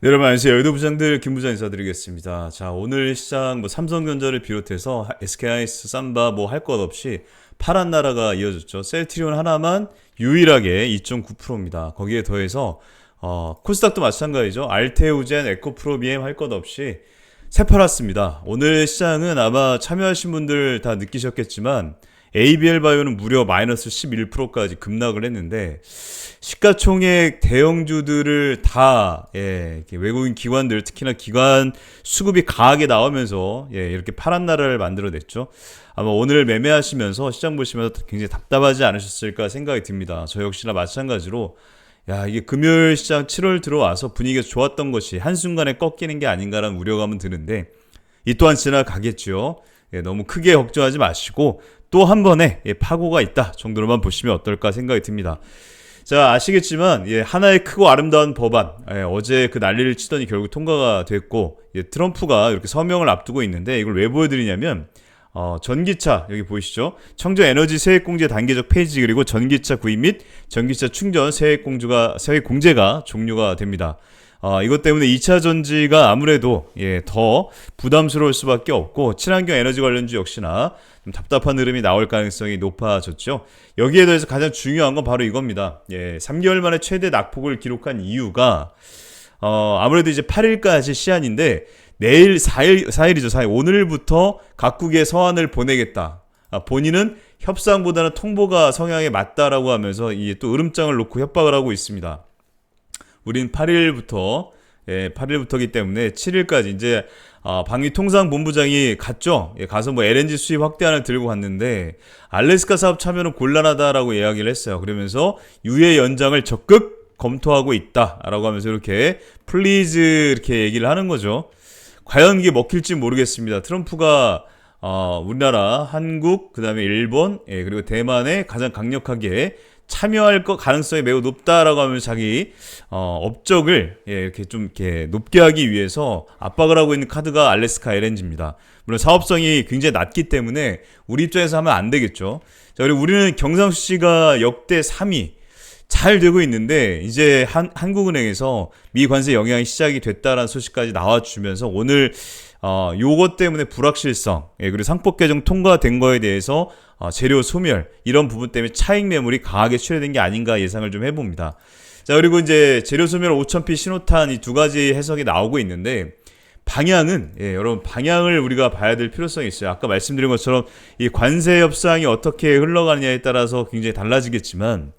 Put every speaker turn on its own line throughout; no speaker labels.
네, 여러분 안녕하세요. 여의도 부장들 김부장 인사드리겠습니다. 자, 오늘 시장 뭐 삼성전자를 비롯해서 SK하이스, 삼바 뭐 할 것 없이 파란 나라가 이어졌죠. 셀트리온 하나만 유일하게 2.9%입니다. 거기에 더해서 어, 코스닥도 마찬가지죠. 알테우젠, 에코프로, BM 할 것 없이 새파랗습니다. 오늘 시장은 아마 참여하신 분들 다 느끼셨겠지만 ABL 바이오는 무려 마이너스 11%까지 급락을 했는데 시가총액 대형주들을 다 예, 외국인 기관들 특히나 기관 수급이 강하게 나오면서 예, 이렇게 파란 나라를 만들어냈죠. 아마 오늘 매매하시면서 시장 보시면서 굉장히 답답하지 않으셨을까 생각이 듭니다. 저 역시나 마찬가지로 야 이게 금요일 시장 7월 들어와서 분위기가 좋았던 것이 한순간에 꺾이는 게 아닌가라는 우려감은 드는데 이 또한 지나가겠죠. 예, 너무 크게 걱정하지 마시고 또 한 번에 예, 파고가 있다 정도로만 보시면 어떨까 생각이 듭니다. 자 아시겠지만 예, 하나의 크고 아름다운 법안 예, 어제 그 난리를 치더니 결국 통과가 됐고 예, 트럼프가 이렇게 서명을 앞두고 있는데 이걸 왜 보여드리냐면 어, 전기차 여기 보이시죠? 청정 에너지 세액 공제 단계적 폐지 그리고 전기차 구입 및 전기차 충전 세액 공주가 세액 공제가 종료가 됩니다. 어, 이것 때문에 2차 전지가 아무래도 예, 더 부담스러울 수밖에 없고 친환경 에너지 관련주 역시나 좀 답답한 흐름이 나올 가능성이 높아졌죠. 여기에 대해서 가장 중요한 건 바로 이겁니다. 예, 3개월 만에 최대 낙폭을 기록한 이유가 어, 아무래도 이제 8일까지 시한인데 내일 4일 4일이죠. 4일 오늘부터 각국에 서한을 보내겠다. 아, 본인은 협상보다는 통보가 성향에 맞다라고 하면서 이게 또 으름장을 놓고 협박을 하고 있습니다. 우린 8일부터 예, 8일부터기 때문에 7일까지 이제 아, 방위통상본부장이 갔죠. 예, 가서 뭐 LNG 수입 확대안을 들고 갔는데 알래스카 사업 참여는 곤란하다라고 이야기를 했어요. 그러면서 유예 연장을 적극 검토하고 있다라고 하면서 이렇게 플리즈 이렇게 얘기를 하는 거죠. 과연 이게 먹힐지 모르겠습니다. 트럼프가 어, 우리나라, 한국, 그 다음에 일본, 예, 그리고 대만에 가장 강력하게 참여할 것 가능성이 매우 높다라고 하면 자기 어, 업적을 예, 이렇게 좀 이렇게 높게 하기 위해서 압박을 하고 있는 카드가 알래스카 LNG입니다. 물론 사업성이 굉장히 낮기 때문에 우리 입장에서 하면 안 되겠죠. 자, 그리고 우리는 경상수지가 역대 3위 잘 되고 있는데 이제 한, 한국은행에서 미 관세 영향이 시작이 됐다라는 소식까지 나와주면서 오늘 어, 요것 때문에 불확실성, 예, 그리고 상법 개정 통과된 거에 대해서 어, 재료 소멸 이런 부분 때문에 차익 매물이 강하게 출회된 게 아닌가 예상을 좀 해봅니다. 자 그리고 이제 재료 소멸 5,000피 신호탄 이 두 가지 해석이 나오고 있는데 방향은 예, 여러분 방향을 우리가 봐야 될 필요성이 있어요. 아까 말씀드린 것처럼 이 관세 협상이 어떻게 흘러가느냐에 따라서 굉장히 달라지겠지만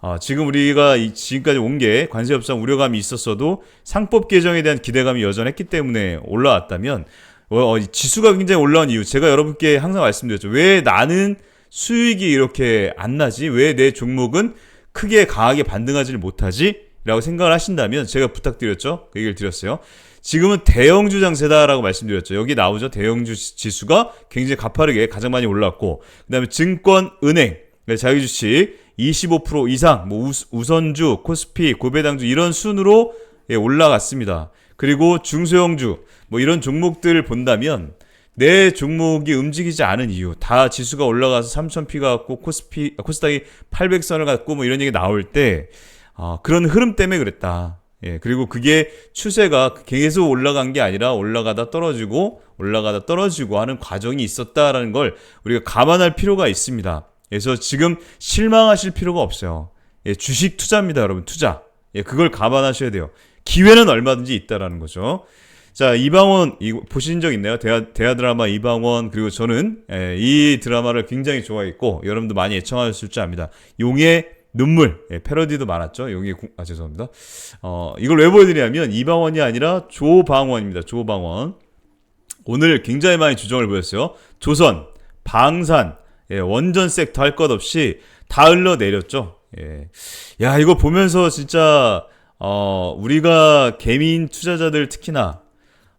어, 지금 우리가 이, 지금까지 온 게 관세 협상 우려감이 있었어도 상법 개정에 대한 기대감이 여전했기 때문에 올라왔다면 어, 어, 지수가 굉장히 올라온 이유 제가 여러분께 항상 말씀드렸죠. 왜 나는 수익이 이렇게 안 나지? 왜 내 종목은 크게 강하게 반등하지를 못하지? 라고 생각을 하신다면 제가 부탁드렸죠. 그 얘기를 드렸어요. 지금은 대형주 장세다라고 말씀드렸죠. 여기 나오죠. 대형주 지수가 굉장히 가파르게 가장 많이 올랐고 그 다음에 증권, 은행, 네, 자유주식 25% 이상, 뭐 우선주, 코스피, 고배당주 이런 순으로 예, 올라갔습니다. 그리고 중소형주 뭐 이런 종목들을 본다면 내 종목이 움직이지 않은 이유 다 지수가 올라가서 3,000피가 갖고 코스피 코스닥이 800선을 갖고 뭐 이런 얘기 나올 때 어, 그런 흐름 때문에 그랬다. 예, 그리고 그게 추세가 계속 올라간 게 아니라 올라가다 떨어지고 올라가다 떨어지고 하는 과정이 있었다라는 걸 우리가 감안할 필요가 있습니다. 그래서 지금 실망하실 필요가 없어요. 예, 주식 투자입니다, 여러분. 투자. 예, 그걸 감안하셔야 돼요. 기회는 얼마든지 있다라는 거죠. 자, 이방원, 이거 보신 적 있나요? 대하, 대하 드라마 이방원, 그리고 저는, 예, 이 드라마를 굉장히 좋아했고, 여러분도 많이 애청하셨을 줄 압니다. 용의 눈물, 예, 패러디도 많았죠. 용의, 구, 아, 죄송합니다. 어, 이걸 왜 보여드리냐면, 이방원이 아니라 조방원입니다. 조방원. 오늘 굉장히 많이 주정을 보였어요. 조선, 방산, 예, 원전 섹터 할 것 없이 다 흘러 내렸죠. 예. 야, 이거 보면서 진짜, 어, 우리가 개미인 투자자들 특히나,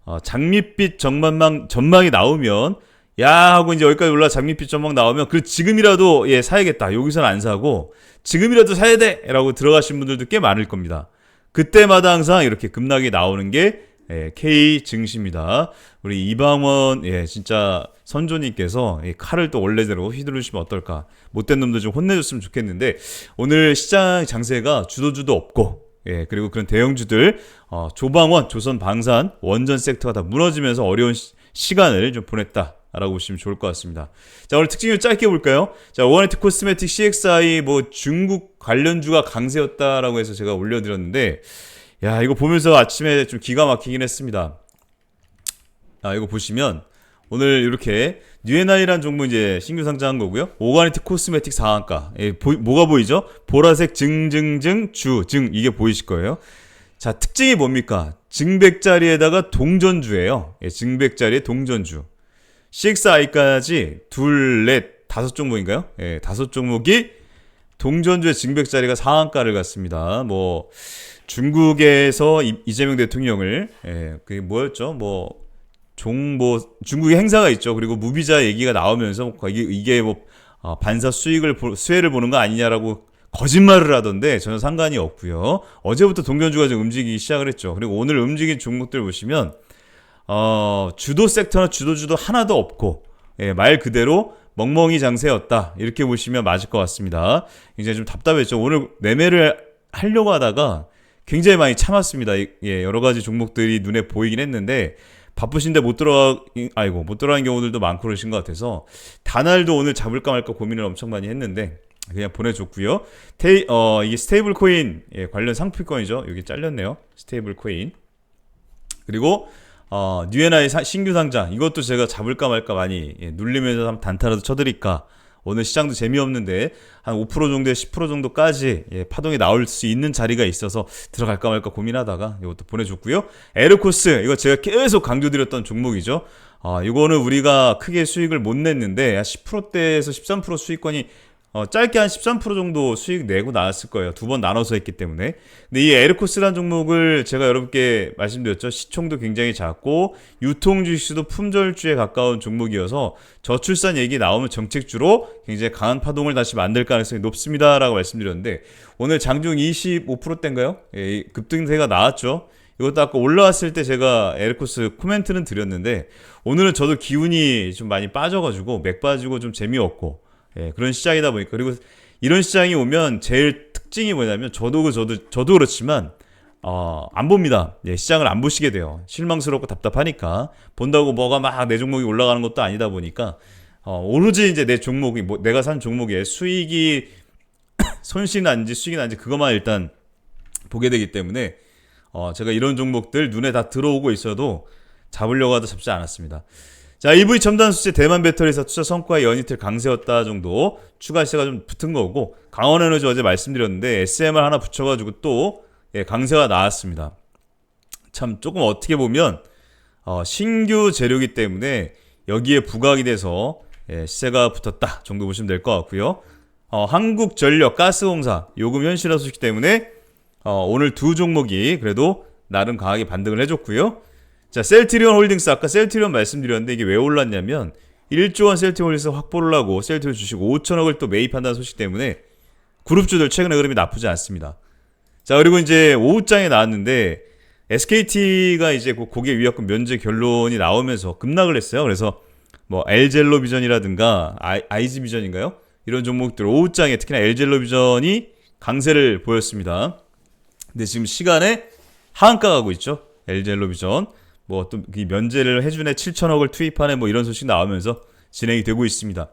어, 장밋빛 전망, 전망이 나오면, 야, 하고 이제 여기까지 올라 장밋빛 전망 나오면, 그 지금이라도, 예, 사야겠다. 여기서는 안 사고, 지금이라도 사야 돼! 라고 들어가신 분들도 꽤 많을 겁니다. 그때마다 항상 이렇게 급락이 나오는 게, 예, K 증시입니다. 우리 이방원, 예, 진짜 선조님께서 이 칼을 또 원래대로 휘두르시면 어떨까. 못된 놈들 좀 혼내줬으면 좋겠는데, 오늘 시장 장세가 주도주도 없고, 예, 그리고 그런 대형주들, 어, 조방원, 조선 방산, 원전 섹터가 다 무너지면서 어려운 시, 간을좀 보냈다. 라고 보시면 좋을 것 같습니다. 자, 오늘 특징을 짧게 볼까요? 자, 오하이트 코스메틱 CXI 뭐 중국 관련주가 강세였다라고 해서 제가 올려드렸는데, 야, 이거 보면서 아침에 좀 기가 막히긴 했습니다. 아, 이거 보시면 오늘 이렇게 뉴에나이란 종목 이제 신규 상장한 거고요. 오가니트 코스메틱 상한가. 예, 보, 뭐가 보이죠? 보라색 증증증 주 증 이게 보이실 거예요. 자, 특징이 뭡니까? 증백자리에다가 동전주예요. 예, 증백자리에 동전주. CXI까지 둘, 넷, 다섯 종목인가요? 예, 다섯 종목이 동전주의 증백자리가 상한가를 갔습니다. 뭐 중국에서 이재명 대통령을 예, 그게 뭐였죠? 뭐 종 뭐 중국의 행사가 있죠. 그리고 무비자 얘기가 나오면서 이게 이게 뭐 어, 반사 수익을 수혜를 보는 거 아니냐라고 거짓말을 하던데 전혀 상관이 없고요. 어제부터 동전주가 좀 움직이기 시작을 했죠. 그리고 오늘 움직인 종목들 보시면 어, 주도 섹터나 주도주도 하나도 없고 예, 말 그대로 멍멍이 장세였다 이렇게 보시면 맞을 것 같습니다. 굉장히 좀 답답했죠. 오늘 매매를 하려고 하다가 굉장히 많이 참았습니다. 예, 여러 가지 종목들이 눈에 보이긴 했는데 바쁘신데 못 들어가 아이고 못 들어가는 경우들도 많고 그러신 것 같아서 단알도 오늘 잡을까 말까 고민을 엄청 많이 했는데 그냥 보내줬고요. 테이, 어, 이게 스테이블 코인 예, 관련 상품권이죠. 여기 잘렸네요. 스테이블 코인. 그리고 어, 뉴에나의 신규 상장 이것도 제가 잡을까 말까 많이 예, 눌리면서 한 단타라도 쳐드릴까 오늘 시장도 재미없는데 한 5% 정도에 10% 정도까지 예, 파동이 나올 수 있는 자리가 있어서 들어갈까 말까 고민하다가 이것도 보내줬고요. 에르코스 이거 제가 계속 강조드렸던 종목이죠. 아, 이거는 우리가 크게 수익을 못 냈는데 10%대에서 13% 수익권이 어, 짧게 한 13% 정도 수익 내고 나왔을 거예요. 두 번 나눠서 했기 때문에. 근데 이 에르코스라는 종목을 제가 여러분께 말씀드렸죠. 시총도 굉장히 작고 유통 주식도 품절주에 가까운 종목이어서 저출산 얘기 나오면 정책주로 굉장히 강한 파동을 다시 만들 가능성이 높습니다라고 말씀드렸는데 오늘 장중 25%대인가요? 예, 급등세가 나왔죠. 이것도 아까 올라왔을 때 제가 에르코스 코멘트는 드렸는데 오늘은 저도 기운이 좀 많이 빠져가지고 맥 빠지고 좀 재미없고 예, 그런 시장이다 보니까 그리고 이런 시장이 오면 제일 특징이 뭐냐면 저도 그 저도 저도 그렇지만 어, 안 봅니다. 예, 시장을 안 보시게 돼요. 실망스럽고 답답하니까 본다고 뭐가 막 내 종목이 올라가는 것도 아니다 보니까 어, 오로지 이제 내 종목이 뭐 내가 산 종목에 수익이 손실이 난지 수익이 난지 그것만 일단 보게 되기 때문에 어, 제가 이런 종목들 눈에 다 들어오고 있어도 잡으려고 하도 잡지 않았습니다. 자, EV 첨단 수제 대만 배터리사 투자 성과 연이틀 강세였다 정도 추가 시세가 좀 붙은 거고 강원 에너지 어제 말씀드렸는데 SMR 하나 붙여가지고 또 예, 강세가 나왔습니다. 참 조금 어떻게 보면 어, 신규 재료기 때문에 여기에 부각이 돼서 예, 시세가 붙었다 정도 보시면 될 것 같고요. 어, 한국전력 가스공사 요금 현실화 소식 때문에 어, 오늘 두 종목이 그래도 나름 강하게 반등을 해줬고요. 자, 셀트리온 홀딩스 아까 셀트리온 말씀드렸는데 이게 왜 올랐냐면 1조 원 셀트리온 홀딩스 확보를 하고 셀트리온 주식 5천억을 또 매입한다는 소식 때문에 그룹주들 최근에 흐름이 나쁘지 않습니다. 자, 그리고 이제 오후장에 나왔는데 SKT가 이제 고객 위약금 면제 결론이 나오면서 급락을 했어요. 그래서 뭐 엘젤로 비전이라든가 아이, 즈 비전인가요? 이런 종목들 오후장에 특히나 엘젤로 비전이 강세를 보였습니다. 근데 지금 시간에 하한가 가고 있죠. 엘젤로 비전. 뭐또 면제를 해주네 7천억을 투입하네 뭐 이런 소식 나오면서 진행이 되고 있습니다.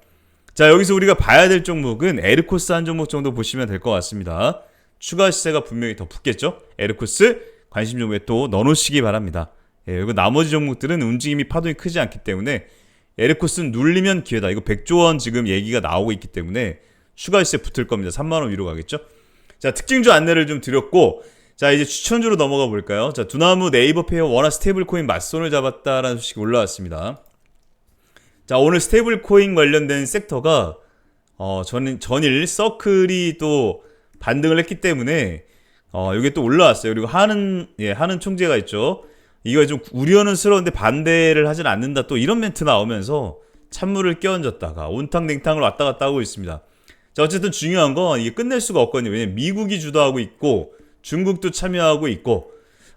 자 여기서 우리가 봐야 될 종목은 에르코스 한 종목 정도 보시면 될 것 같습니다. 추가 시세가 분명히 더 붙겠죠. 에르코스 관심 종목에 또 넣어놓으시기 바랍니다. 예, 그리고 나머지 종목들은 움직임이 파동이 크지 않기 때문에 에르코스는 눌리면 기회다. 이거 100조 원 지금 얘기가 나오고 있기 때문에 추가 시세 붙을 겁니다. 3만 원 위로 가겠죠. 자 특징주 안내를 좀 드렸고 자 이제 추천주로 넘어가 볼까요? 자 두나무 네이버 페이와 워낙 스테이블 코인 맞손을 잡았다라는 소식이 올라왔습니다. 자 오늘 스테이블 코인 관련된 섹터가 어, 전, 전일 서클이 또 반등을 했기 때문에 어, 이게 또 올라왔어요. 그리고 하는 예, 하는 총재가 있죠. 이거 좀 우려는 스러운데 반대를 하진 않는다. 또 이런 멘트 나오면서 찬물을 끼얹었다가 온탕냉탕을 왔다 갔다 하고 있습니다. 자, 어쨌든 중요한 건 이게 끝낼 수가 없거든요. 왜냐면 미국이 주도하고 있고 중국도 참여하고 있고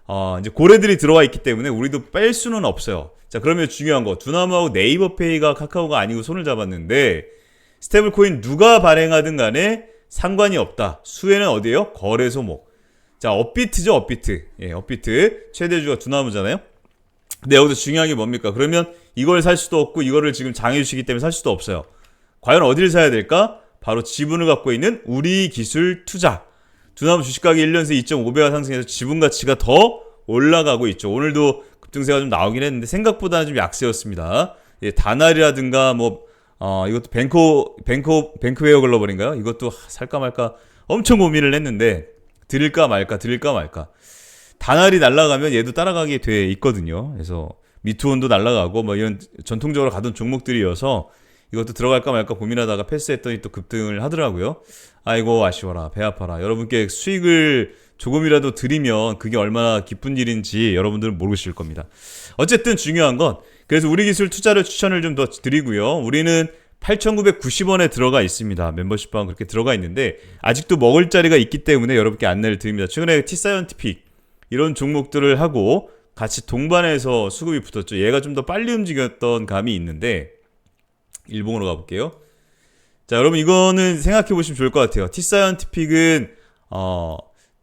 어, 이제 고래들이 들어와 있기 때문에 우리도 뺄 수는 없어요. 자, 그러면 중요한 거. 두나무하고 네이버페이가 카카오가 아니고 손을 잡았는데 스테이블 코인 누가 발행하든 간에 상관이 없다. 수혜는 어디에요? 거래소목. 자, 업비트죠, 업비트. 예, 업비트. 최대주가 두나무잖아요. 근데 여기서 중요한 게 뭡니까? 그러면 이걸 살 수도 없고 이거를 지금 장해 주시기 때문에 살 수도 없어요. 과연 어디를 사야 될까? 바로 지분을 갖고 있는 우리 기술 투자. 두나무 주식 가격 1년 새 2.5배가 상승해서 지분 가치가 더 올라가고 있죠. 오늘도 급등세가 좀 나오긴 했는데 생각보다는 좀 약세였습니다. 예, 다날이라든가 뭐 어, 이것도 뱅코 뱅코 뱅크웨어 글로벌인가요? 이것도 하, 살까 말까 엄청 고민을 했는데 드릴까 말까 드릴까 말까. 다날이 날아가면 얘도 따라가게 돼 있거든요. 그래서 미투온도 날아가고 뭐 이런 전통적으로 가던 종목들이어서 이것도 들어갈까 말까 고민하다가 패스했더니 또 급등을 하더라고요. 아이고 아쉬워라 배 아파라. 여러분께 수익을 조금이라도 드리면 그게 얼마나 기쁜 일인지 여러분들은 모르실 겁니다. 어쨌든 중요한 건 그래서 우리 기술 투자를 추천을 좀 더 드리고요. 우리는 8,990원에 들어가 있습니다. 멤버십방 그렇게 들어가 있는데 아직도 먹을 자리가 있기 때문에 여러분께 안내를 드립니다. 최근에 티사이언티픽 이런 종목들을 하고 같이 동반해서 수급이 붙었죠. 얘가 좀 더 빨리 움직였던 감이 있는데 일봉으로 가볼게요. 자, 여러분 이거는 생각해 보시면 좋을 것 같아요. 티사이언티픽은 어,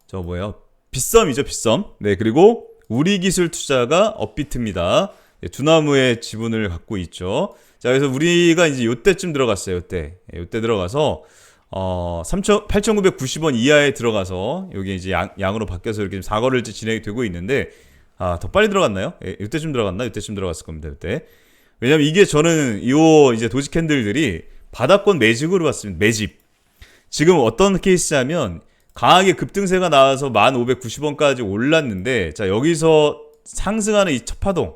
저 뭐예요? 빗썸이죠, 빗썸. 네, 그리고 우리 기술 투자가 업비트입니다. 예, 두나무의 지분을 갖고 있죠. 자, 그래서 우리가 이제 요때쯤 들어갔어요, 요때. 예, 요때 들어가서 어, 3천 8,990원 이하에 들어가서 여기 이제 양, 양으로 바뀌어서 이렇게 사거를 진행이 되고 있는데 아, 더 빨리 들어갔나요? 예, 요때쯤 들어갔나? 요때쯤 들어갔을 겁니다, 요때. 왜냐면 이게 저는 요 이제 도지 캔들들이 바닥권 매집으로 봤습니다. 매집. 지금 어떤 케이스냐면 강하게 급등세가 나와서 1,590원까지 올랐는데 자 여기서 상승하는 이 첫 파동.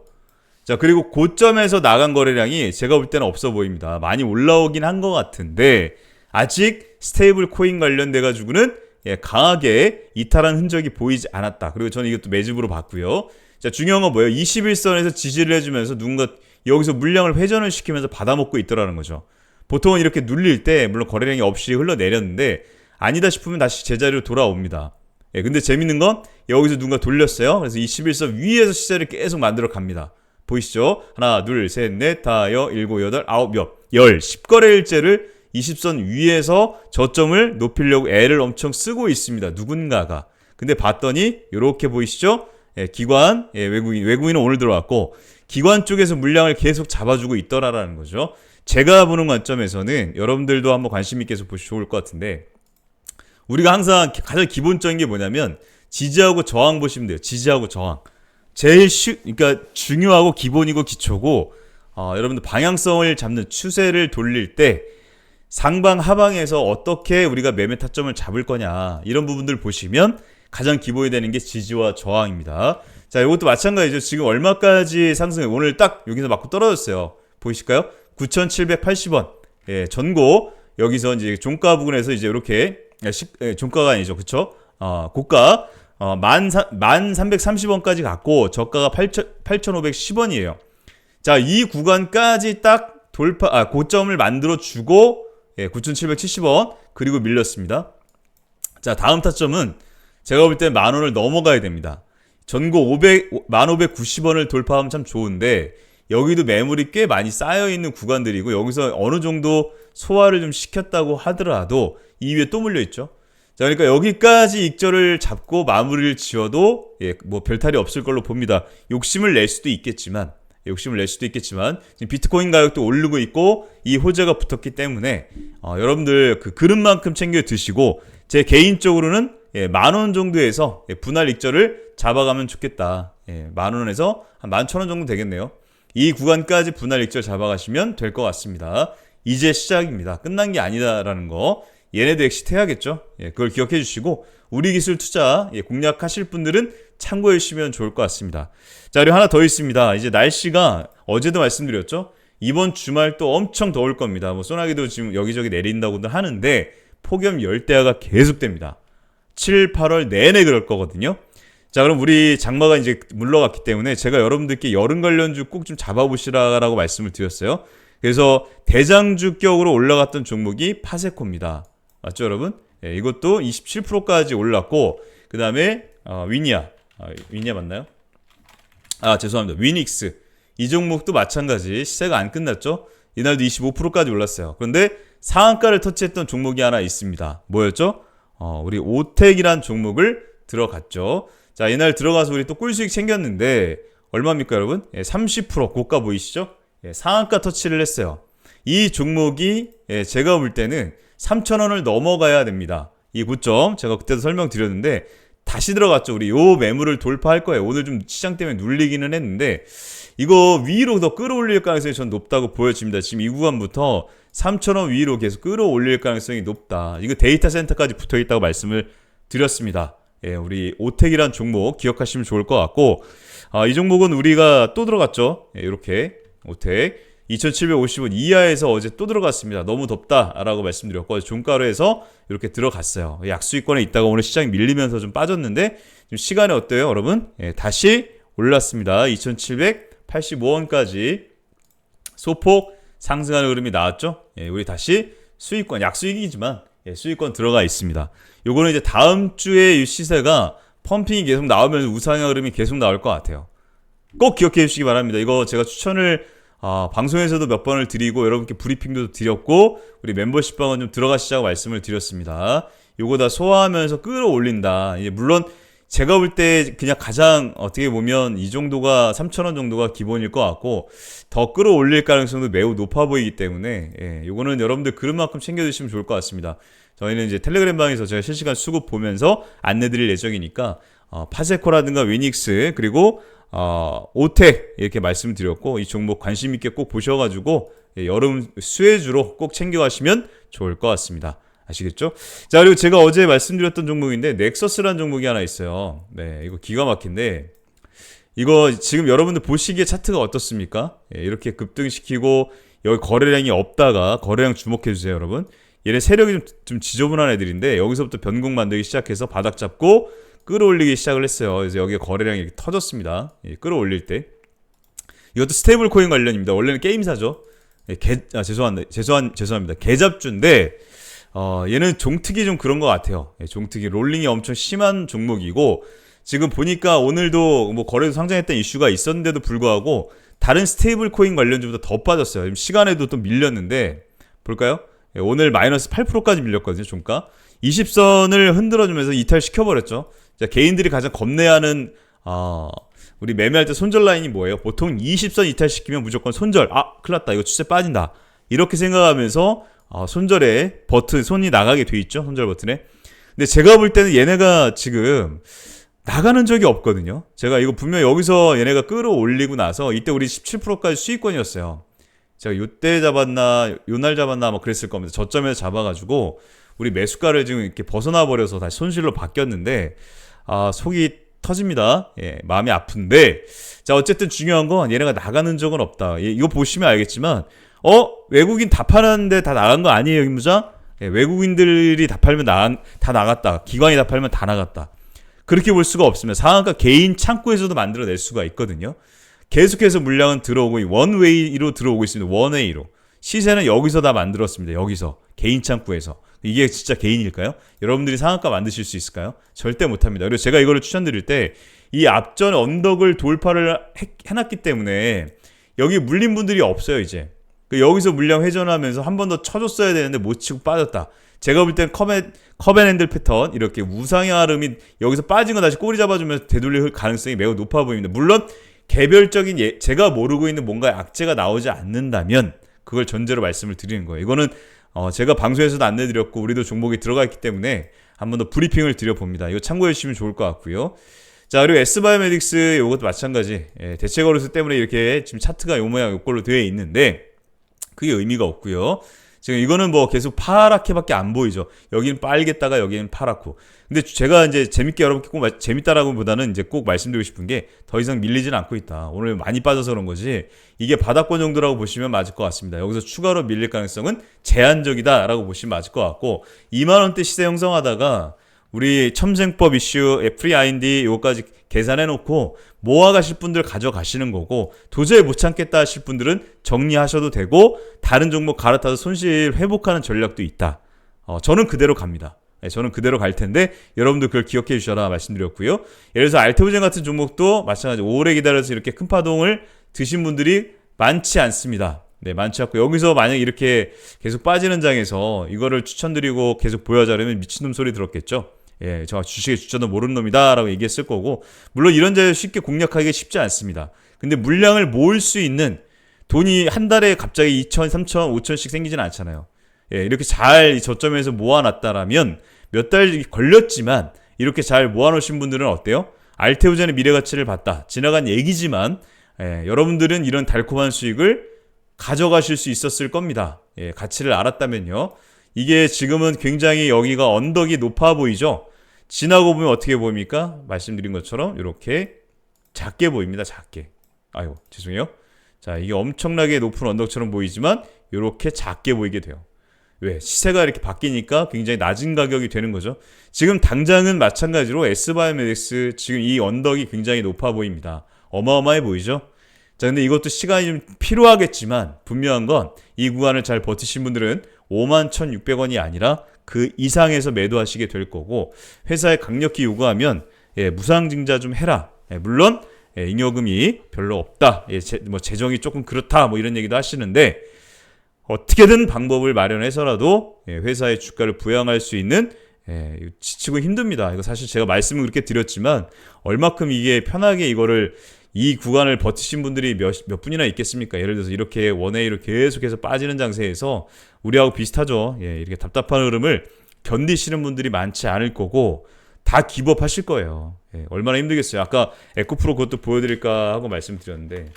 자 그리고 고점에서 나간 거래량이 제가 볼 때는 없어 보입니다. 많이 올라오긴 한 것 같은데 아직 스테이블 코인 관련돼 가지고는 예, 강하게 이탈한 흔적이 보이지 않았다. 그리고 저는 이것도 매집으로 봤고요. 자 중요한 건 뭐예요? 21선에서 지지를 해주면서 누군가 여기서 물량을 회전을 시키면서 받아먹고 있더라는 거죠 보통은 이렇게 눌릴 때 물론 거래량이 없이 흘러내렸는데 아니다 싶으면 다시 제자리로 돌아옵니다. 예, 근데 재밌는 건 여기서 누군가 돌렸어요. 그래서 이 11선 위에서 시세를 계속 만들어 갑니다. 보이시죠? 하나, 둘, 셋, 넷, 다, 여, 일곱, 여덟, 아홉, 여, 열, 10거래일째를 20선 위에서 저점을 높이려고 애를 엄청 쓰고 있습니다. 누군가가. 근데 봤더니 이렇게 보이시죠? 예, 기관, 예, 외국인, 외국인은 오늘 들어왔고 기관 쪽에서 물량을 계속 잡아주고 있더라라는 거죠. 제가 보는 관점에서는 여러분들도 한번 관심 있게 해서 보시면 좋을 것 같은데 우리가 항상 가장 기본적인 게 뭐냐면 지지하고 저항 보시면 돼요. 지지하고 저항. 제일 쉬, 그러니까 중요하고 기본이고 기초고 어, 여러분들 방향성을 잡는 추세를 돌릴 때 상방 하방에서 어떻게 우리가 매매 타점을 잡을 거냐 이런 부분들 보시면 가장 기본이 되는 게 지지와 저항입니다. 자, 이것도 마찬가지죠. 지금 얼마까지 상승해? 오늘 딱 여기서 맞고 떨어졌어요. 보이실까요? 9,780원. 예, 전고 여기서 이제 종가 부분에서 이제 이렇게 예, 시, 예, 종가가 아니죠. 그쵸? 어, 고가, 어, 만, 사, 만 330원까지 갔고, 저가가 8,510원이에요. 자, 이 구간까지 딱 돌파, 아, 고점을 만들어 주고, 예, 9,770원, 그리고 밀렸습니다. 자, 다음 타점은 제가 볼 때 만 원을 넘어가야 됩니다. 전고 500, 1,590원을 돌파하면 참 좋은데, 여기도 매물이 꽤 많이 쌓여 있는 구간들이고, 여기서 어느 정도 소화를 좀 시켰다고 하더라도, 이 위에 또 물려 있죠. 자, 그러니까 여기까지 익절을 잡고 마무리를 지어도 예, 뭐 별탈이 없을 걸로 봅니다. 욕심을 낼 수도 있겠지만 욕심을 낼 수도 있겠지만 지금 비트코인 가격도 오르고 있고 이 호재가 붙었기 때문에 어, 여러분들 그 그릇만큼 챙겨 드시고 제 개인적으로는 예, 만원 정도에서 예, 분할 익절을 잡아가면 좋겠다. 예, 만 원에서 한 만천 원 정도 되겠네요. 이 구간까지 분할 익절 잡아가시면 될 것 같습니다. 이제 시작입니다. 끝난 게 아니다라는 거. 얘네도 엑시트 해야겠죠. 예, 그걸 기억해 주시고 우리 기술 투자 예, 공략하실 분들은 참고해 주시면 좋을 것 같습니다. 자, 그리고 하나 더 있습니다. 이제 날씨가 어제도 말씀드렸죠. 이번 주말 또 엄청 더울 겁니다. 뭐 소나기도 지금 여기저기 내린다고들 하는데 폭염 열대야가 계속됩니다. 7, 8월 내내 그럴 거거든요. 자, 그럼 우리 장마가 이제 물러갔기 때문에 제가 여러분들께 여름 관련주 꼭 좀 잡아보시라고 말씀을 드렸어요. 그래서 대장주격으로 올라갔던 종목이 파세코입니다. 맞죠, 여러분? 예, 이것도 27%까지 올랐고, 그 다음에 어, 위니아, 아, 위니아 맞나요? 아 죄송합니다. 위닉스 이 종목도 마찬가지 시세가 안 끝났죠. 이날도 25%까지 올랐어요. 그런데 상한가를 터치했던 종목이 하나 있습니다. 뭐였죠? 어, 우리 오텍이란 종목을 들어갔죠. 자, 이날 들어가서 우리 또 꿀수익 챙겼는데 얼마입니까, 여러분? 예, 30% 고가 보이시죠? 예, 상한가 터치를 했어요. 이 종목이 예, 제가 볼 때는 3,000원을 넘어가야 됩니다. 이 고점 제가 그때도 설명드렸는데 다시 들어갔죠. 우리 요 매물을 돌파할 거예요. 오늘 좀 시장 때문에 눌리기는 했는데 이거 위로 더 끌어올릴 가능성이 전 높다고 보여집니다. 지금 이 구간부터 3,000원 위로 계속 끌어올릴 가능성이 높다. 이거 데이터 센터까지 붙어 있다고 말씀을 드렸습니다. 예, 우리 오텍이란 종목 기억하시면 좋을 것 같고 아, 이 종목은 우리가 또 들어갔죠. 예, 이렇게 오텍 2,750원 이하에서 어제 또 들어갔습니다. 너무 덥다라고 말씀드렸고 종가로 해서 이렇게 들어갔어요. 약수익권에 있다가 오늘 시장이 밀리면서 좀 빠졌는데 지금 시간이 어때요, 여러분? 예, 다시 올랐습니다. 2,785원까지 소폭 상승하는 흐름이 나왔죠. 예, 우리 다시 수익권 약수익이지만 예, 수익권 들어가 있습니다. 요거는 이제 다음 주에 이 시세가 펌핑이 계속 나오면서 우상향 흐름이 계속 나올 것 같아요. 꼭 기억해 주시기 바랍니다. 이거 제가 추천을 아, 방송에서도 몇 번을 드리고 여러분께 브리핑도 드렸고 우리 멤버십 방은 좀 들어가시자고 말씀을 드렸습니다. 요거 다 소화하면서 끌어올린다. 이제 물론 제가 볼 때 그냥 가장 어떻게 보면 이 정도가 3,000원 정도가 기본일 것 같고 더 끌어올릴 가능성도 매우 높아 보이기 때문에 예, 요거는 여러분들 그릇만큼 챙겨주시면 좋을 것 같습니다. 저희는 이제 텔레그램 방에서 제가 실시간 수급 보면서 안내드릴 예정이니까 어, 파세코라든가 위닉스 그리고 어, 오텍 이렇게 말씀드렸고 이 종목 관심 있게 꼭 보셔가지고 예, 여름 수혜주로 꼭 챙겨가시면 좋을 것 같습니다. 아시겠죠? 자 그리고 제가 어제 말씀드렸던 종목인데 넥서스라는 종목이 하나 있어요. 네, 이거 기가 막힌데 이거 지금 여러분들 보시기에 차트가 어떻습니까? 예, 이렇게 급등시키고 여기 거래량이 없다가 거래량 주목해 주세요, 여러분. 얘네 세력이 좀, 좀 지저분한 애들인데 여기서부터 변곡 만들기 시작해서 바닥 잡고 끌어올리기 시작을 했어요. 그래서 여기에 거래량이 이렇게 터졌습니다. 예, 끌어올릴 때. 이것도 스테이블 코인 관련입니다. 원래는 게임사죠. 예, 개, 아, 죄송합니다. 죄송한, 죄송합니다. 개잡주인데, 어, 얘는 종특이 좀 그런 것 같아요. 예, 종특이 롤링이 엄청 심한 종목이고, 지금 보니까 오늘도 뭐 거래소 상장했던 이슈가 있었는데도 불구하고, 다른 스테이블 코인 관련주보다 더 빠졌어요. 지금 시간에도 또 밀렸는데, 볼까요? 예, 오늘 마이너스 8%까지 밀렸거든요, 종가. 20선을 흔들어주면서 이탈시켜 버렸죠. 자, 개인들이 가장 겁내하는 아, 우리 매매할 때 손절 라인이 뭐예요? 보통 20선 이탈시키면 무조건 손절. 아, 큰일 났다. 이거 추세 빠진다. 이렇게 생각하면서 아, 손절에 버튼 손이 나가게 돼 있죠. 손절 버튼에. 근데 제가 볼 때는 얘네가 지금 나가는 적이 없거든요. 제가 이거 분명 여기서 얘네가 끌어올리고 나서 이때 우리 17%까지 수익권이었어요. 제가 요때 잡았나 요날 잡았나 뭐 그랬을 겁니다. 저점에서 잡아가지고 우리 매수가를 지금 이렇게 벗어나 버려서 다시 손실로 바뀌었는데 아 속이 터집니다. 예, 마음이 아픈데 자 어쨌든 중요한 건 얘네가 나가는 적은 없다. 예, 이거 보시면 알겠지만 어 외국인 다 파는데 다 나간 거 아니에요, 김부장? 예, 외국인들이 다 팔면 나, 다 나갔다. 기관이 다 팔면 다 나갔다. 그렇게 볼 수가 없으면 상한가 개인 창구에서도 만들어낼 수가 있거든요. 계속해서 물량은 들어오고 원웨이로 들어오고 있습니다. 원웨이로. 시세는 여기서 다 만들었습니다. 여기서 개인 창구에서. 이게 진짜 개인일까요? 여러분들이 상한가 만드실 수 있을까요? 절대 못합니다. 그리고 제가 이거를 추천드릴 때 이 앞전 언덕을 돌파를 해, 해놨기 때문에 여기 물린 분들이 없어요 이제. 그 여기서 물량 회전하면서 한 번 더 쳐줬어야 되는데 못 치고 빠졌다. 제가 볼땐 커벤, 커벤핸들 패턴 이렇게 우상향 흐름이 여기서 빠진 거 다시 꼬리 잡아주면서 되돌릴 가능성이 매우 높아 보입니다. 물론 개별적인 예, 제가 모르고 있는 뭔가 악재가 나오지 않는다면 그걸 전제로 말씀을 드리는 거예요. 이거는 어, 제가 방송에서도 안내드렸고 우리도 종목이 들어가 있기 때문에 한 번 더 브리핑을 드려봅니다. 이거 참고해 주시면 좋을 것 같고요. 자 그리고 S바이오메딕스 이것도 마찬가지 예, 대체 거래소 때문에 이렇게 지금 차트가 요 모양 요꼴로 되어 있는데 그게 의미가 없고요. 지금 이거는 뭐 계속 파랗게밖에 안 보이죠. 여기는 빨겠다가 여기는 파랗고. 근데 제가 이제 재밌게 여러분께 꼭 마, 재밌다라고보다는 이제 꼭 말씀드리고 싶은 게 더 이상 밀리지는 않고 있다. 오늘 많이 빠져서 그런 거지. 이게 바닥권 정도라고 보시면 맞을 것 같습니다. 여기서 추가로 밀릴 가능성은 제한적이다라고 보시면 맞을 것 같고 2만 원대 시세 형성하다가 우리 첨생법 이슈, 프리 아인디 요거까지 계산해 놓고 모아 가실 분들 가져가시는 거고 도저히 못 참겠다 하실 분들은 정리하셔도 되고 다른 종목 갈아타서 손실 회복하는 전략도 있다. 어, 저는 그대로 갑니다. 네, 저는 그대로 갈 텐데 여러분들 그걸 기억해 주셔라 말씀드렸고요. 예를 들어서 알테오젠 같은 종목도 마찬가지 오래 기다려서 이렇게 큰 파동을 드신 분들이 많지 않습니다. 네, 많지 않고 여기서 만약 이렇게 계속 빠지는 장에서 이거를 추천드리고 계속 보여자려면 미친놈 소리 들었겠죠. 예, 저 주식의 주자도 모르는 놈이다라고 얘기했을 거고 물론 이런 자를 쉽게 공략하기가 쉽지 않습니다. 근데 물량을 모을 수 있는 돈이 한 달에 갑자기 2천, 3천, 5천씩 생기지는 않잖아요. 예, 이렇게 잘 저점에서 모아놨다라면 몇 달 걸렸지만 이렇게 잘 모아놓으신 분들은 어때요? 알테오젠의 미래 가치를 봤다. 지나간 얘기지만 예, 여러분들은 이런 달콤한 수익을 가져가실 수 있었을 겁니다. 예, 가치를 알았다면요. 이게 지금은 굉장히 여기가 언덕이 높아 보이죠? 지나고 보면 어떻게 보입니까? 말씀드린 것처럼 이렇게 작게 보입니다. 작게. 아이고, 죄송해요. 자, 이게 엄청나게 높은 언덕처럼 보이지만 이렇게 작게 보이게 돼요. 왜? 시세가 이렇게 바뀌니까 굉장히 낮은 가격이 되는 거죠. 지금 당장은 마찬가지로 S바이오메딕스 지금 이 언덕이 굉장히 높아 보입니다. 어마어마해 보이죠? 자, 근데 이것도 시간이 좀 필요하겠지만 분명한 건 이 구간을 잘 버티신 분들은 51,600원이 아니라 그 이상에서 매도하시게 될 거고 회사에 강력히 요구하면 예, 무상증자 좀 해라. 예, 물론 예, 잉여금이 별로 없다. 예, 재, 뭐 재정이 조금 그렇다. 뭐 이런 얘기도 하시는데 어떻게든 방법을 마련해서라도 예, 회사의 주가를 부양할 수 있는 예, 지치고 힘듭니다. 이거 사실 제가 말씀을 그렇게 드렸지만 얼마큼 이게 편하게 이거를 이 구간을 버티신 분들이 몇, 몇 분이나 있겠습니까? 예를 들어서 이렇게 원웨이로 계속해서 빠지는 장세에서 우리하고 비슷하죠. 예, 이렇게 답답한 흐름을 견디시는 분들이 많지 않을 거고 다 기법하실 거예요. 예, 얼마나 힘들겠어요. 아까 에코프로 그것도 보여드릴까 하고 말씀드렸는데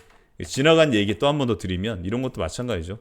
지나간 얘기 또 한 번 더 드리면 이런 것도 마찬가지죠.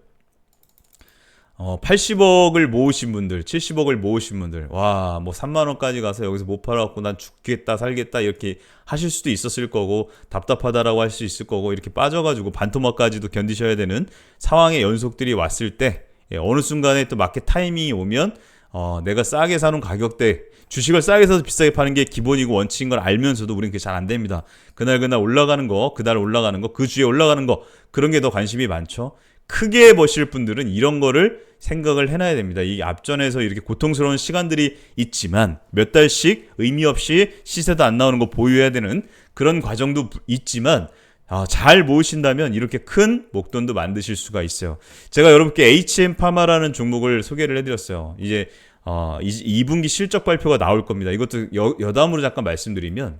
어, 80억을 모으신 분들, 70억을 모으신 분들, 와, 뭐 3만 원까지 가서 여기서 못 팔아갖고 난 죽겠다, 살겠다 이렇게 하실 수도 있었을 거고 답답하다라고 할 수 있을 거고 이렇게 빠져가지고 반토막까지도 견디셔야 되는 상황의 연속들이 왔을 때 예, 어느 순간에 또 마켓 타이밍이 오면 어, 내가 싸게 사는 가격대 주식을 싸게 사서 비싸게 파는 게 기본이고 원칙인 걸 알면서도 우리는 그게 잘 안 됩니다. 그날 그날 올라가는 거, 그달 올라가는 거, 그 주에 올라가는 거 그런 게 더 관심이 많죠. 크게 버실 분들은 이런 거를 생각을 해놔야 됩니다. 이 앞전에서 이렇게 고통스러운 시간들이 있지만 몇 달씩 의미 없이 시세도 안 나오는 거 보유해야 되는 그런 과정도 있지만 아, 잘 모으신다면 이렇게 큰 목돈도 만드실 수가 있어요. 제가 여러분께 HM 파마라는 종목을 소개를 해드렸어요. 이제 어, 2분기 실적 발표가 나올 겁니다. 이것도 여, 여담으로 잠깐 말씀드리면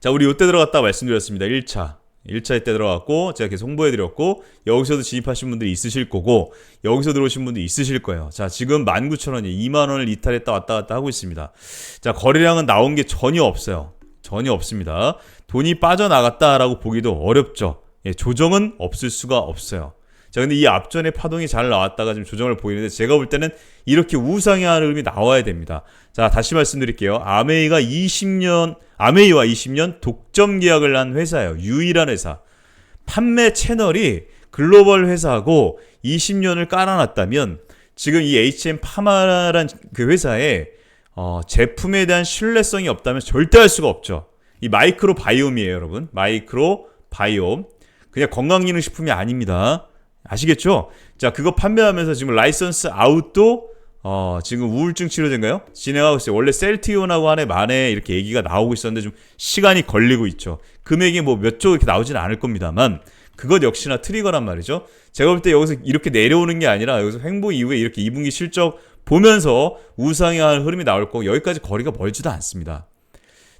자, 우리 이때 들어갔다 말씀드렸습니다. 1차. 1차 때 들어갔고 제가 계속 홍보해드렸고 여기서도 진입하신 분들이 있으실 거고 여기서 들어오신 분들이 있으실 거예요. 자 지금 19,000원이 2만 원을 이탈했다 왔다 갔다 하고 있습니다. 자 거래량은 나온 게 전혀 없어요. 전혀 없습니다. 돈이 빠져나갔다라고 보기도 어렵죠. 예, 조정은 없을 수가 없어요. 자, 근데 이 앞전에 파동이 잘 나왔다가 지금 조정을 보이는데 제가 볼 때는 이렇게 우상향하는 흐름이 나와야 됩니다. 자, 다시 말씀드릴게요. 아메이가 20년, 아메이와 20년 독점 계약을 한 회사예요. 유일한 회사. 판매 채널이 글로벌 회사고 20년을 깔아놨다면 지금 이 HM 파마란 그 회사에 어, 제품에 대한 신뢰성이 없다면 절대 할 수가 없죠. 이 마이크로 바이옴이에요, 여러분. 마이크로 바이옴. 그냥 건강기능식품이 아닙니다. 아시겠죠? 자, 그거 판매하면서 지금 라이선스 아웃도 어, 지금 우울증 치료제인가요? 진행하고 있어요. 원래 셀티온하고 한 해 만에 이렇게 얘기가 나오고 있었는데 좀 시간이 걸리고 있죠. 금액이 뭐 몇 조 이렇게 나오지는 않을 겁니다만 그것 역시나 트리거란 말이죠. 제가 볼 때 여기서 이렇게 내려오는 게 아니라 여기서 횡보 이후에 이렇게 2분기 실적 보면서 우상향하는 흐름이 나올 거고 여기까지 거리가 멀지도 않습니다.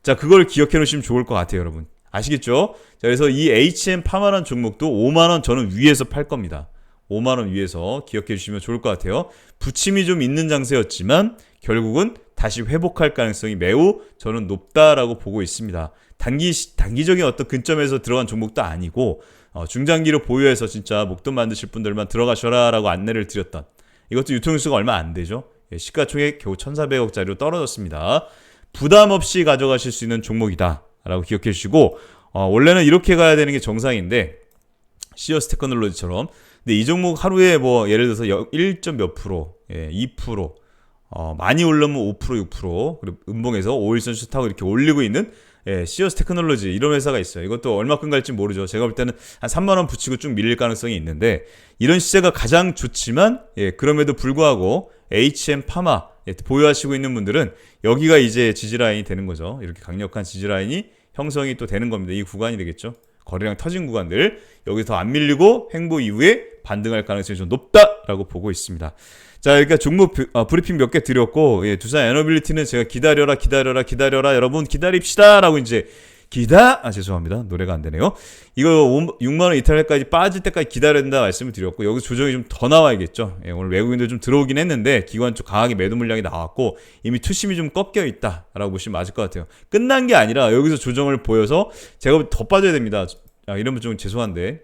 자, 그걸 기억해 놓으시면 좋을 것 같아요, 여러분. 아시겠죠? 자, 그래서 이 HM 파마란 종목도 5만원 저는 위에서 팔 겁니다. 5만원 위에서 기억해 주시면 좋을 것 같아요. 부침이 좀 있는 장세였지만 결국은 다시 회복할 가능성이 매우 저는 높다라고 보고 있습니다. 단기, 단기적인 어떤 근점에서 들어간 종목도 아니고 어, 중장기로 보유해서 진짜 목돈 만드실 분들만 들어가셔라라고 안내를 드렸던 이것도 유통수가 얼마 안 되죠. 예, 시가총액 겨우 1,400억짜리로 떨어졌습니다. 부담 없이 가져가실 수 있는 종목이다. 라고 기억해 주시고, 어, 원래는 이렇게 가야 되는 게 정상인데, 시어스 테크놀로지처럼. 근데 이 종목 하루에 뭐, 예를 들어서 1. 몇 프로, 예, 2%, 어, 많이 올르면 5%, 6%, 그리고 음봉에서 5일선 슛하고 이렇게 올리고 있는 예, 시어스 테크놀로지 이런 회사가 있어요. 이것도 얼마큼 갈지 모르죠. 제가 볼 때는 한 3만 원 붙이고 쭉 밀릴 가능성이 있는데 이런 시세가 가장 좋지만 예, 그럼에도 불구하고 HM 파마 예, 보유하시고 있는 분들은 여기가 이제 지지라인이 되는 거죠. 이렇게 강력한 지지라인이 형성이 또 되는 겁니다. 이 구간이 되겠죠. 거래량 터진 구간들 여기서 안 밀리고 횡보 이후에 반등할 가능성이 좀 높다라고 보고 있습니다. 자, 그러니까 종목 뷰- 어, 브리핑 몇 개 드렸고, 예, 두산 에너빌리티는 제가 기다려라, 기다려라, 기다려라, 여러분 기다립시다라고 이제 기다, 아 죄송합니다, 노래가 안 되네요. 이거 6만 원 이탈까지 빠질 때까지 기다려야 된다 말씀을 드렸고, 여기서 조정이 좀 더 나와야겠죠. 예, 오늘 외국인들 좀 들어오긴 했는데 기관 쪽 강하게 매도 물량이 나왔고 이미 투심이 좀 꺾여 있다라고 보시면 맞을 것 같아요. 끝난 게 아니라 여기서 조정을 보여서 제가 더 빠져야 됩니다. 아, 이러면 좀 죄송한데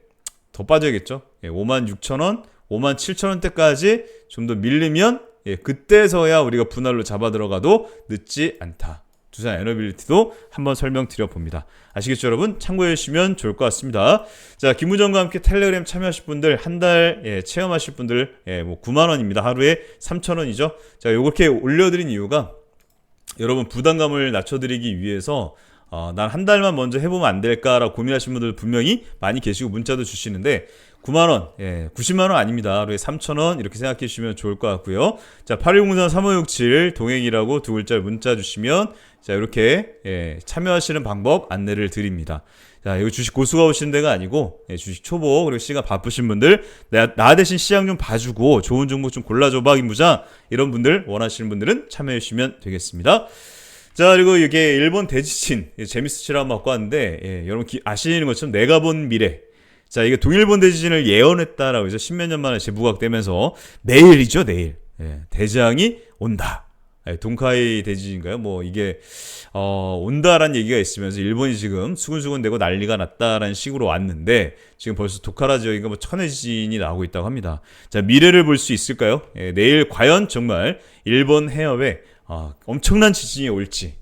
더 빠져야겠죠. 예, 5만 6천 원, 5만 7천 원대까지 좀 더 밀리면 예, 그때서야 우리가 분할로 잡아 들어가도 늦지 않다. 두산 에너빌리티도 한번 설명드려 봅니다. 아시겠죠, 여러분? 참고해 주시면 좋을 것 같습니다. 자, 김우정과 함께 텔레그램 참여하실 분들 한달 예, 체험하실 분들 예, 뭐 9만 원입니다. 하루에 3천 원이죠. 자, 요렇게 올려드린 이유가 여러분 부담감을 낮춰드리기 위해서 어, 난 한 달만 먼저 해보면 안 될까라고 고민하시는 분들 분명히 많이 계시고 문자도 주시는데 9만 원, 예, 90만 원 아닙니다. 하루에 3천 원 이렇게 생각해 주시면 좋을 것 같고요. 자, 8103 3567 동행이라고 두 글자 문자 주시면 자 이렇게 예, 참여하시는 방법 안내를 드립니다. 자, 이거 주식 고수가 오시는 데가 아니고 예, 주식 초보 그리고 시간 바쁘신 분들 나, 나 대신 시장 좀 봐주고 좋은 종목 좀 골라줘봐 김부장 이런 분들 원하시는 분들은 참여해 주시면 되겠습니다. 자 그리고 이게 일본 대지진 예, 재미스치라 한번 갖고 왔는데 예, 여러분 기- 아시는 것처럼 내가 본 미래 자 이게 동일본 대지진을 예언했다라고 해서 십몇 년 만에 재부각되면서 내일이죠 내일 예, 대장이 온다 예, 동카이 대지진인가요 뭐 이게 어, 온다라는 얘기가 있으면서 일본이 지금 수근수근 되고 난리가 났다라는 식으로 왔는데 지금 벌써 도카라 지역인가 뭐 천해 지진이 나오고 있다고 합니다. 자 미래를 볼 수 있을까요? 예, 내일 과연 정말 일본 해협에 아, 엄청난 지진이 올지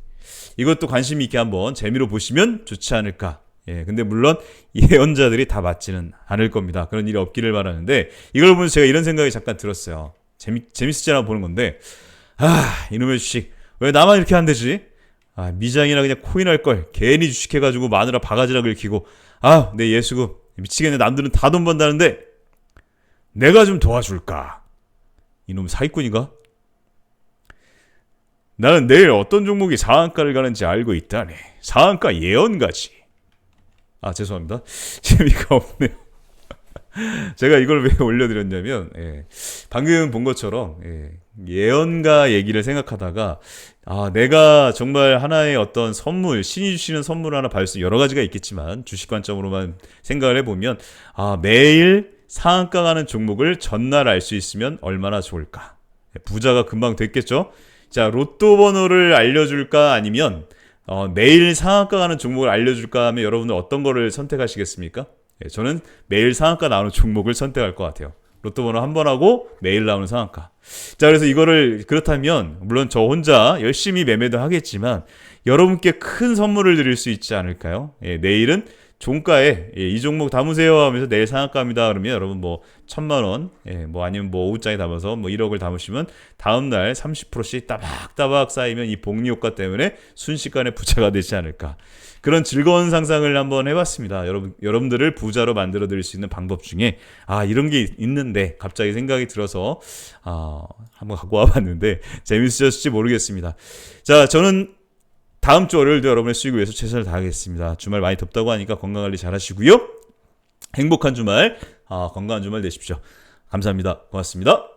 이것도 관심 있게 한번 재미로 보시면 좋지 않을까. 예, 근데 물론 예언자들이 다 맞지는 않을 겁니다. 그런 일이 없기를 바라는데 이걸 보면서 제가 이런 생각이 잠깐 들었어요. 재미 재밌었잖아 보는 건데 아 이놈의 주식 왜 나만 이렇게 안 되지? 아 미장이나 그냥 코인 할 걸 괜히 주식 해가지고 마누라 바가지락 긁히고 아 내 예수금 미치겠네 남들은 다 돈 번다는데 내가 좀 도와줄까? 이놈 사기꾼인가? 나는 내일 어떤 종목이 상한가를 가는지 알고 있다네. 상한가 예언가지. 아 죄송합니다. 재미가 없네요. 제가 이걸 왜 올려드렸냐면 예, 방금 본 것처럼 예, 예언가 얘기를 생각하다가 아 내가 정말 하나의 어떤 선물 신이 주시는 선물 하나 받을 수 여러 가지가 있겠지만 주식 관점으로만 생각을 해보면 아 매일 상한가 가는 종목을 전날 알 수 있으면 얼마나 좋을까? 예, 부자가 금방 됐겠죠? 자 로또 번호를 알려줄까? 아니면 어, 매일 상한가 가는 종목을 알려줄까? 하면 여러분들 어떤 거를 선택하시겠습니까? 예, 저는 매일 상한가 나오는 종목을 선택할 것 같아요. 로또 번호 한 번 하고 매일 나오는 상한가. 자, 그래서 이거를 그렇다면 물론 저 혼자 열심히 매매도 하겠지만 여러분께 큰 선물을 드릴 수 있지 않을까요? 예, 내일은 종가에 예, 이 종목 담으세요 하면서 내일 상한가입니다. 그러면 여러분 뭐 천만 원, 예, 뭐 아니면 뭐 오후장에 담아서 뭐 1억을 담으시면 다음 날 30%씩 따박따박 쌓이면 이 복리 효과 때문에 순식간에 부자가 되지 않을까. 그런 즐거운 상상을 한번 해봤습니다. 여러분, 여러분들을 부자로 만들어 드릴 수 있는 방법 중에, 아, 이런 게 있는데, 갑자기 생각이 들어서, 아, 한번 갖고 와봤는데, 재밌으셨을지 모르겠습니다. 자, 저는 다음 주 월요일도 여러분의 수익을 위해서 최선을 다하겠습니다. 주말 많이 덥다고 하니까 건강관리 잘 하시고요. 행복한 주말, 아, 건강한 주말 되십시오. 감사합니다. 고맙습니다.